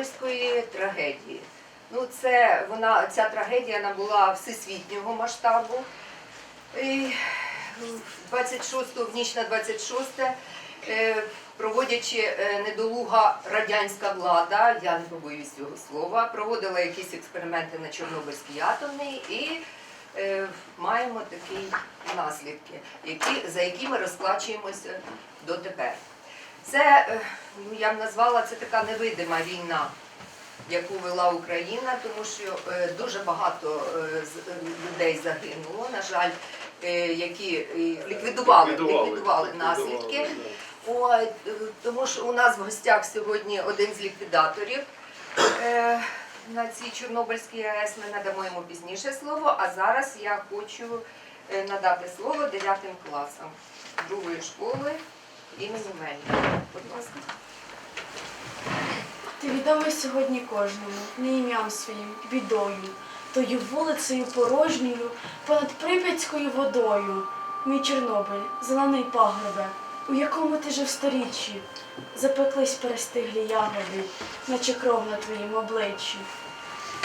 Чорнобильської трагедії. Ну, це вона, ця трагедія набула всесвітнього масштабу. І 26 в ніч на 26 е, проводячи е, недолуга радянська влада, я не побоюсь цього слова, проводила якісь експерименти на Чорнобильській атомній і е, маємо такі наслідки, які, за які ми розплачуємося дотепер. Це, е, ну, я б назвала, це така невидима війна, яку вела Україна, тому що е, дуже багато е, людей загинуло, на жаль, які ліквідували, ліквідували наслідки. Е, тому що у нас в гостях сьогодні один з ліквідаторів е, на цій Чорнобильській АЕС. Ми надамо йому пізніше слово. А зараз я хочу надати слово 9 класам другої школи імені Мельника. Будь ласка. Ти відомий сьогодні кожному, не ім'ям своїм, бідою, тою вулицею порожньою, понад прип'ятською водою. Мій Чорнобиль, зелений пагребе, у якому ти жив сторіччі, запеклись перестиглі ягоди, наче кров на твоїм обличчі.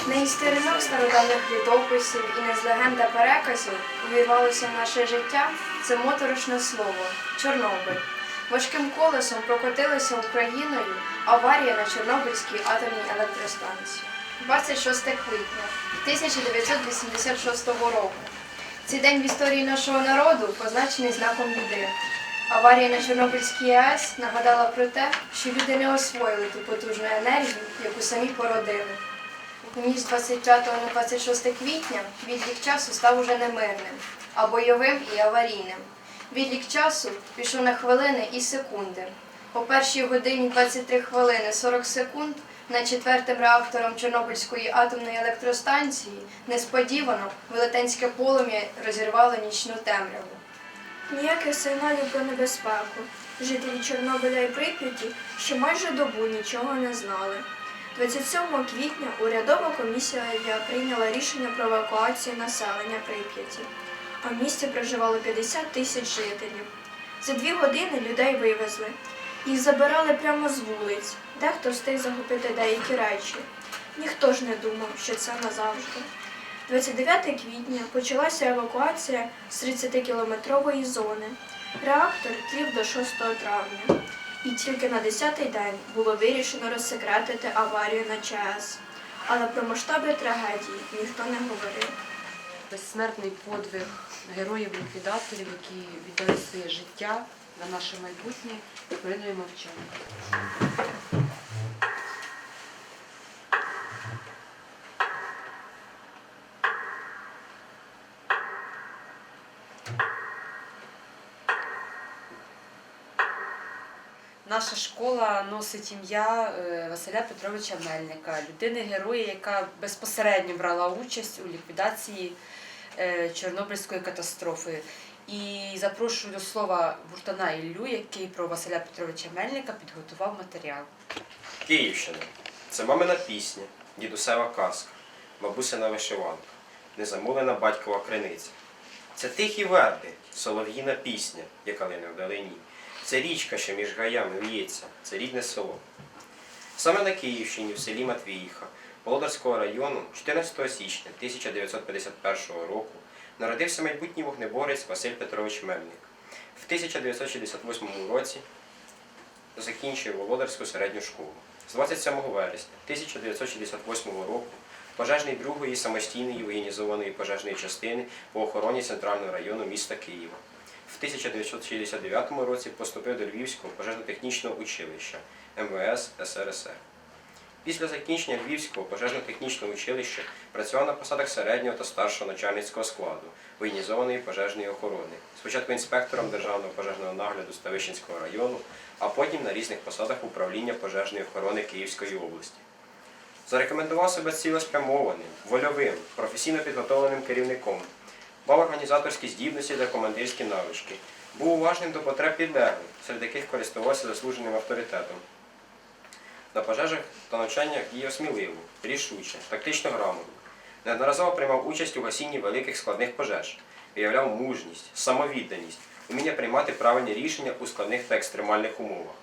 Не із сторінок стародавних літописів і не з легенд та переказів увірвалося в наше життя це моторошне слово Чорнобиль. Важким колесом прокотилася Україною аварія на Чорнобильській атомній електростанції. 26 квітня 1986 року. Цей день в історії нашого народу позначений знаком біди. Аварія на Чорнобильській АЕС нагадала про те, що люди не освоїли ту потужну енергію, яку самі породили. Ніч з 25 на 26 квітня відлік часу став уже немирним, а бойовим і аварійним. Відлік часу пішов на хвилини і секунди. О першій годині 23 хвилини 40 секунд над четвертим реактором Чорнобильської атомної електростанції несподівано велетенське полум'я розірвало нічну темряву. Ніяких сигналів про небезпеку. Жителі Чорнобиля і Прип'яті ще майже добу нічого не знали. 27 квітня урядова комісія прийняла рішення про евакуацію населення Прип'яті, а в місті проживало 50 тисяч жителів. За дві години людей вивезли. Їх забирали прямо з вулиць, дехто встиг захопити деякі речі. Ніхто ж не думав, що це назавжди. 29 квітня почалася евакуація з 30-кілометрової зони. Реактор тлів до 6 травня. І тільки на 10-й день було вирішено розсекретити аварію на ЧАЕС. Але про масштаби трагедії ніхто не говорив. Безсмертний подвиг героїв-ліквідаторів, які віддали своє життя на наше майбутнє, хвилиною мовчання. Наша школа носить ім'я е, Василя Петровича Мельника, людини-героя, яка безпосередньо брала участь у ліквідації е, Чорнобильської катастрофи. І запрошую до слова Буртана Іллю, який про Василя Петровича Мельника підготував матеріал. Київщина це мамина пісня, дідусева казка, бабусина вишиванка, незамулена батькова криниця. Це тихі верби, солов'їна пісня, яка лине вдалині. Це річка, що між гаями в'ється, це рідне село. Саме на Київщині, в селі Матвіїха, Володарського району, 14 січня 1951 року народився майбутній вогнеборець Василь Петрович Мельник. В 1968 році закінчив Володарську середню школу. З 27 вересня 1968 року пожежний другої самостійної воєнізованої пожежної частини по охороні центрального району міста Києва. В 1969 році поступив до Львівського пожежно-технічного училища МВС СРСР. Після закінчення Львівського пожежно-технічного училища працював на посадах середнього та старшого начальницького складу воєнізованої пожежної охорони, спочатку інспектором Державного пожежного нагляду Ставищенського району, а потім на різних посадах управління пожежної охорони Київської області. Зарекомендував себе цілеспрямованим, вольовим, професійно підготовленим керівником, мав організаторські здібності та командирські навички, був уважним до потреб підлеглих, серед яких користувався заслуженим авторитетом. На пожежах та навчаннях діяв сміливо, рішуче, тактично грамотно. Неодноразово приймав участь у гасінні великих складних пожеж, виявляв мужність, самовідданість, уміння приймати правильні рішення у складних та екстремальних умовах.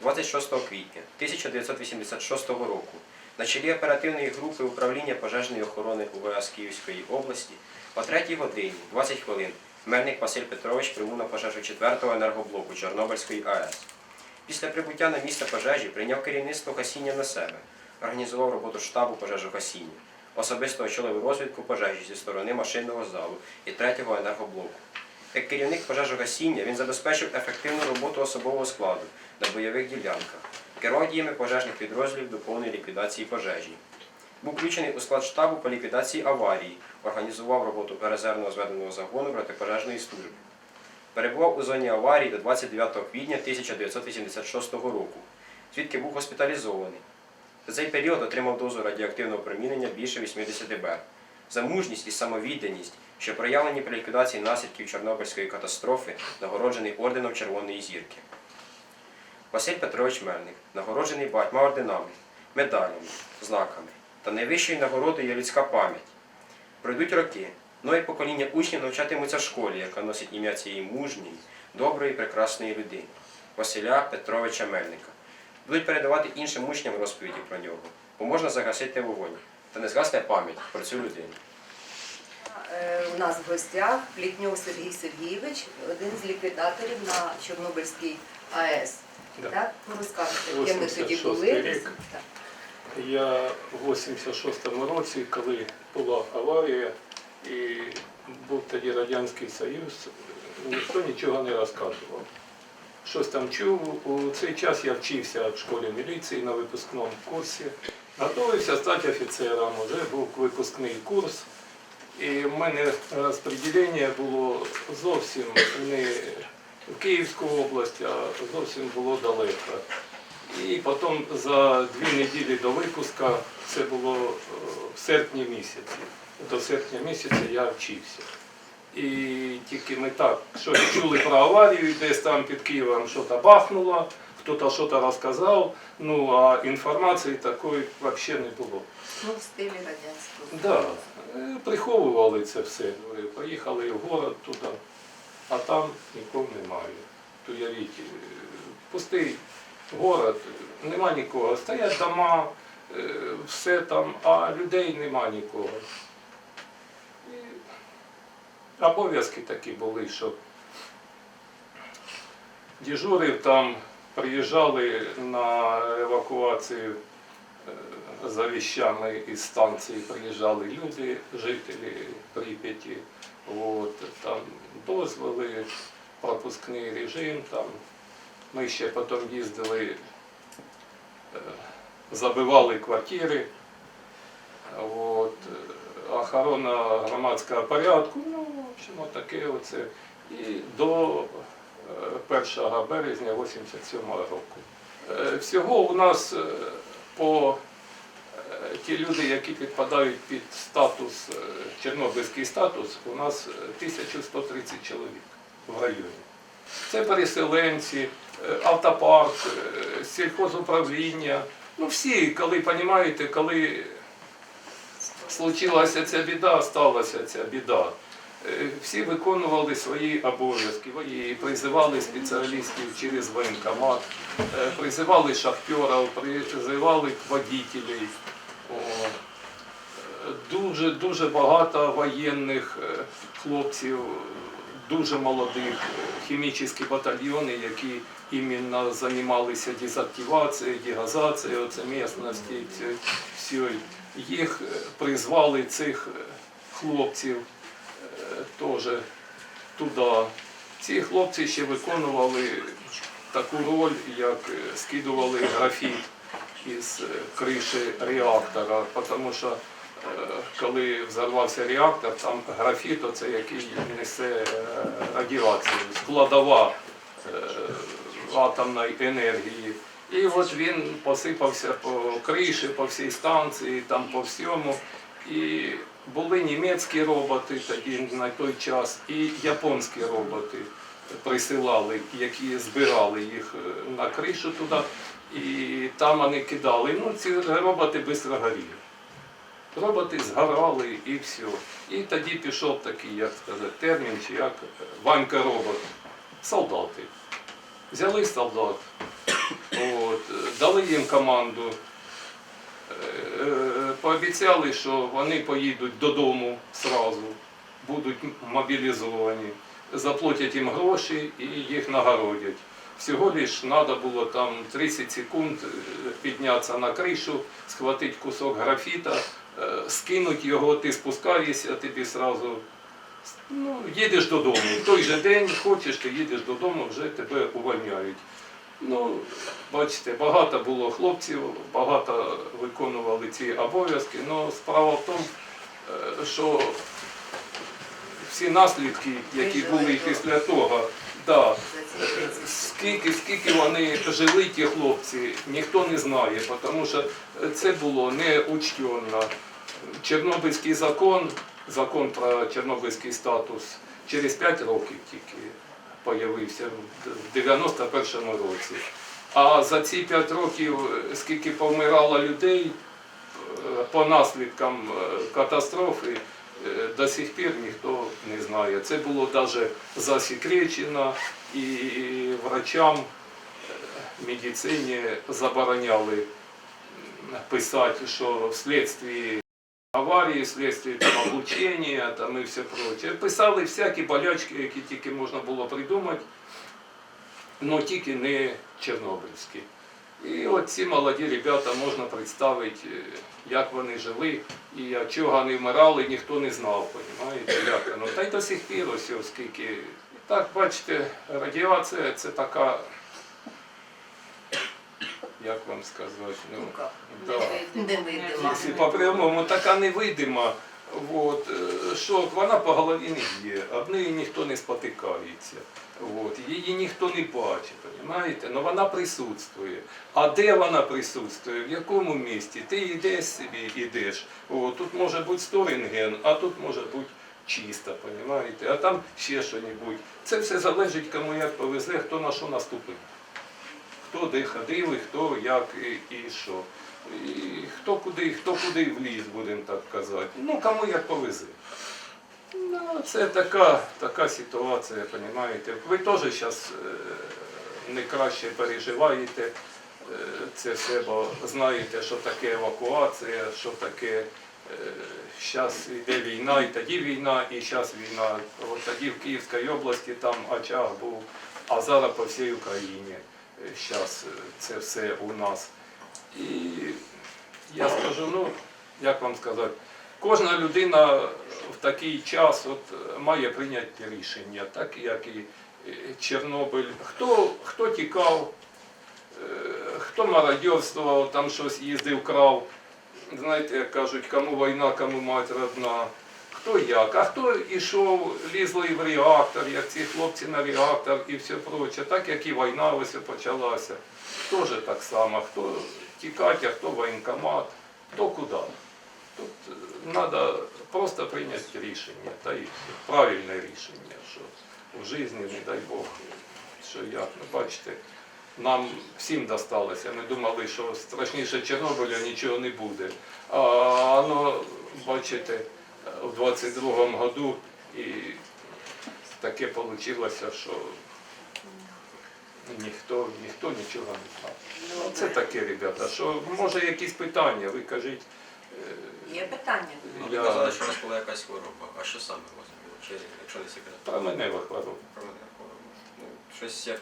26 квітня 1986 року на чолі оперативної групи управління пожежної охорони УВС Київської області о 3 годині 20 хвилин Мельник Василь Петрович прибув на пожежу 4-го енергоблоку Чорнобильської АЕС. Після прибуття на місце пожежі прийняв керівництво гасіння на себе, організував роботу штабу пожежогасіння, особисто очолив розвідку пожежі зі сторони машинного залу і 3-го енергоблоку. Як керівник пожежогасіння він забезпечив ефективну роботу особового складу на бойових ділянках, керував діями пожежних підрозділів до повної ліквідації пожежі. Був включений у склад штабу по ліквідації аварії, організував роботу резервного зведеного загону протипожежної служби. Перебував у зоні аварії до 29 квітня 1986 року, звідки був госпіталізований. За цей період отримав дозу радіоактивного промінення більше 80 дБ. За мужність і самовідданість, що проявлені при ліквідації наслідків Чорнобильської катастрофи, нагороджений орденом Червоної зірки. Василь Петрович Мельник, нагороджений багатьма орденами, медалями, знаками та найвищою нагородою є людська пам'ять. Пройдуть роки, нові покоління учнів навчатимуться в школі, яка носить ім'я цієї мужньої, доброї, прекрасної людини Василя Петровича Мельника. Будуть передавати іншим учням розповіді про нього, бо можна загасити вогонь, та не згасне пам'ять про цю людину. Е, У нас в гостях Плітньов Сергій Сергійович, один з ліквідаторів на Чорнобильській АЕС. Да. Так? Ну, розкажете, ким ви тоді 86-й були? рік. Так. Я в 86-му році, коли була аварія і був тоді Радянський Союз, ніхто нічого не розказував. Щось там чув. У цей час я вчився в школі міліції на випускному курсі. Готувався стати офіцером, вже був випускний курс. І в мене розподілення було зовсім не Київську область, а зовсім було далеко. І потім за дві неділі до випуска, це було е, в серпні місяці. До серпня місяця я вчився. І тільки ми так щось чули про аварію, десь там під Києвом щось бахнуло, хтось щось розказав, ну а інформації такої взагалі не було. Ну, в стилі радянського. Да, е, приховували це все. Поїхали в город туди, а там нікого немає. То уявіть, е, пустий город, нема нікого. Стоять дома, е, все там, а людей нема нікого. І обов'язки такі були, що дежурив там, приїжджали на евакуацію е, за із станції приїжджали люди, жителі Прип'яті, от, там дозволи, пропускний режим. Там. Ми ще потім їздили, е, забивали квартири. От, е, охорона громадського порядку, ну, в общем, таке оце. І до е, 1 березня 87 року. Е, Всього у нас е, по Е, ті люди, які підпадають під статус, е, чорнобильський статус, у нас е, 1130 чоловік в районі. Це переселенці, е, автопарк, е, сільхозуправління. Ну всі, коли розумієте, коли случилася ця біда, сталася ця біда. е, Всі виконували свої обов'язки, і призивали спеціалістів через воєнкомат, е, призивали шахтерів, призивали водителів. О, е, Дуже дуже багато воєнних е, хлопців, дуже молодих, е, хімічні батальйони, які іменно займалися дезактивацією, дегазацією місності всієї. Їх е, призвали цих хлопців теж туди. Ці хлопці ще виконували таку роль, як скидували графіт із е, криші реактора, тому що е, коли взорвався реактор, там графіт, оце, який несе е, радіацію, складова атомної енергії. І от він посипався по криші, по всій станції, там по всьому. І були німецькі роботи тоді на той час, і японські роботи присилали, які збирали їх е, на кришу туди, і там вони кидали. Ну, ці роботи швидко горіли. Роботи згорали і все. І тоді пішов такий, як сказати, термін, чи як е, Ванька робот. Солдати. Взяли солдат, От, е, дали їм команду, пообіцяли, що вони поїдуть додому зразу, будуть мобілізовані, заплатять їм гроші і їх нагородять. Всього лиш треба було там 30 секунд е, піднятися на кришу, схватити кусок графіта, е, скинути його, ти спускаєшся, тобі сразу ну, їдеш додому. В той же день хочеш, ти їдеш додому, вже тебе увольняють. Ну, бачите, багато було хлопців, багато виконували ці обов'язки. але справа в тому, е, що всі наслідки, які були після того, да, За ці 30 Скільки, скільки вони жили, ті хлопці, ніхто не знає, тому що це було не учтено. Чорнобильський закон, закон про чорнобильський статус через 5 років тільки появився в 91-му році. А за ці 5 років, скільки повмирало людей е, по наслідкам е, катастрофи, до сих пір ніхто не знає. Це було навіть засекречено і врачам е, медицині забороняли писати, що вследствие аварії, вследствие облучення там, і все прочее. Писали всякі болячки, які тільки можна було придумати, але тільки не чорнобильські. І от ці молоді ребята можна представити, е, як вони жили і чого вони вмирали, ніхто не знав, розумієте, як воно. Та й до сих пір ось оскільки. Так, бачите, радіація це така, як вам сказати, ну, да. Невидима. Якщо по-прямому така невидима, от, е, що вона по голові не б'є, об неї ніхто не спотикається. От, її ніхто не бачить, розумієте? Ну вона присутствує. А де вона присутствує? В якому місті? Ти йдеш собі, йдеш. О, тут може бути 100 рентген, а тут може бути чисто, розумієте? А там ще щось. Це все залежить, кому як повезе, хто на що наступив. Хто де ходив, і хто як і, і що. І хто куди, хто куди вліз, будемо так казати. Ну, кому як повезе. Ну, це така, така ситуація, розумієте. Ви теж зараз не краще переживаєте е, це все, бо знаєте, що таке евакуація, що таке. Зараз йде війна, і тоді війна, і зараз війна. От тоді в Київській області там очаг був, а зараз по всій Україні. Зараз це все у нас. І я скажу, ну, як вам сказати, кожна людина в такий час от, має прийняти рішення, так як і е, Чорнобиль. Хто, хто тікав, е, хто мародерствував, там щось їздив, крав. Знаєте, як кажуть, кому війна, кому мать родна. Хто як, а хто йшов, лізли в реактор, як ці хлопці на реактор і все проче, так як і війна ось почалася. Теж так само, хто тікати, а хто воєнкомат, хто куди. Тут треба просто прийняти рішення, та все. правильне рішення, що в житті, не дай Бог, що як, ну бачите, нам всім досталося. Ми думали, що страшніше Чорнобиля нічого не буде. А воно, бачите, в 22-му году і таке вийшло, що ніхто, ніхто нічого не знав. Ну, це таке, ребята, що може якісь питання, ви кажіть. е, Є питання? Ви Я- казали, що у вас була якась хвороба. А що саме у вас було? Чи, якщо не секрет? Про мене хвороба. Про мене хвороба. Ну, щось як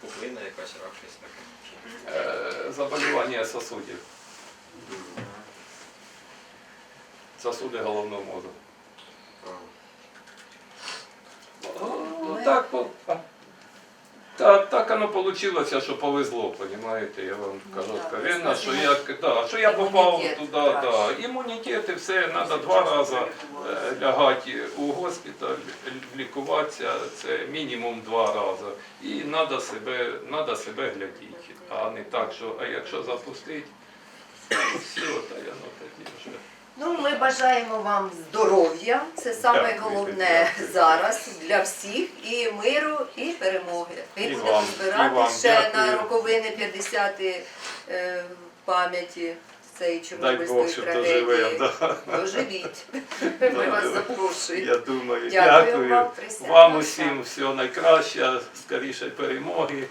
пухлина якась, рак, щось таке. Е, Заболівання сосудів. Сосуди головного мозку. Ну, так, по- та, так воно вийшло, що повезло, розумієте, я вам кажу Ну, так, откровенно, що я, да, що я попав імунітет туди, да. краще. імунітет і все, треба два рази е, лягати у госпіталь, лікуватися, це мінімум два рази. І треба себе, надо себе глядіти, а не так, що а якщо запустити, все, та я ну тоді вже. Ну, ми бажаємо вам здоров'я. Це саме головне зараз для всіх, і миру, і перемоги. Ми І будемо вам, і збирати вам ще дякую. на роковини 50 е, пам'яті цієї Дай Чорнобильської трагедії. Да. Доживіть. Ми вас запрошуємо. Я думаю, Дякую дякую. вам, присядьте. Вам усім всього найкраще, скоріше перемоги.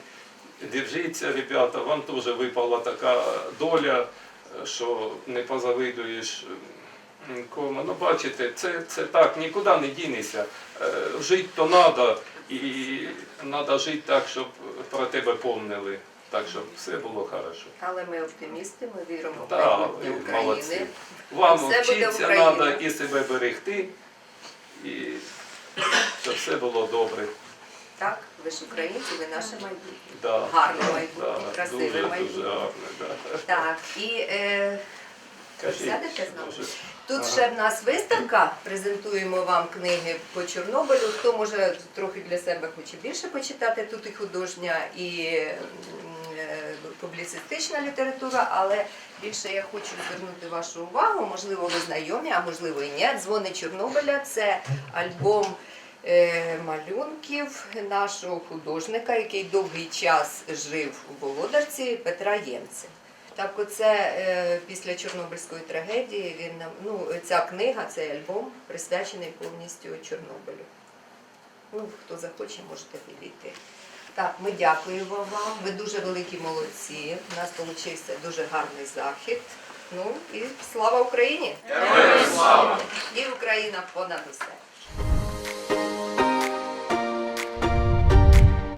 держіться, ребята, вам теж випала така доля, що не позавидуєш нікому. Ну, бачите, це, це так, нікуди не дінешся. Е, Жити то треба, і треба жити так, щоб про тебе помнили. Так, щоб все було хорошо. Але ми оптимісти, ми віримо в майбутнє ви молодці. Вам Все вчитися треба і себе берегти, і щоб все було добре. Так, ви ж українці, ви наше майбутнє. Да. Гарне майбутнє, Да, красиве дуже, майбутнє. Дуже гарне, да. Так, і е, Кажіть, Сядете з нами? тут Ага. ще в нас виставка. Презентуємо вам книги по Чорнобилю. Хто може трохи для себе хоче більше почитати, тут і художня, і м, е, публіцистична література, але більше я хочу звернути вашу увагу, можливо, ви знайомі, а можливо і ні. Дзвони Чорнобиля це альбом малюнків нашого художника, який довгий час жив у Володарці Петра Ємця. Так, оце е, після Чорнобильської трагедії він нам ну ця книга, цей альбом присвячений повністю Чорнобилю. Ну, хто захоче, можете підійти. Так, ми дякуємо вам. Ви дуже великі молодці. У нас вийшов дуже гарний захід. Ну і слава Україні! Героям слава! І Україна понад усе.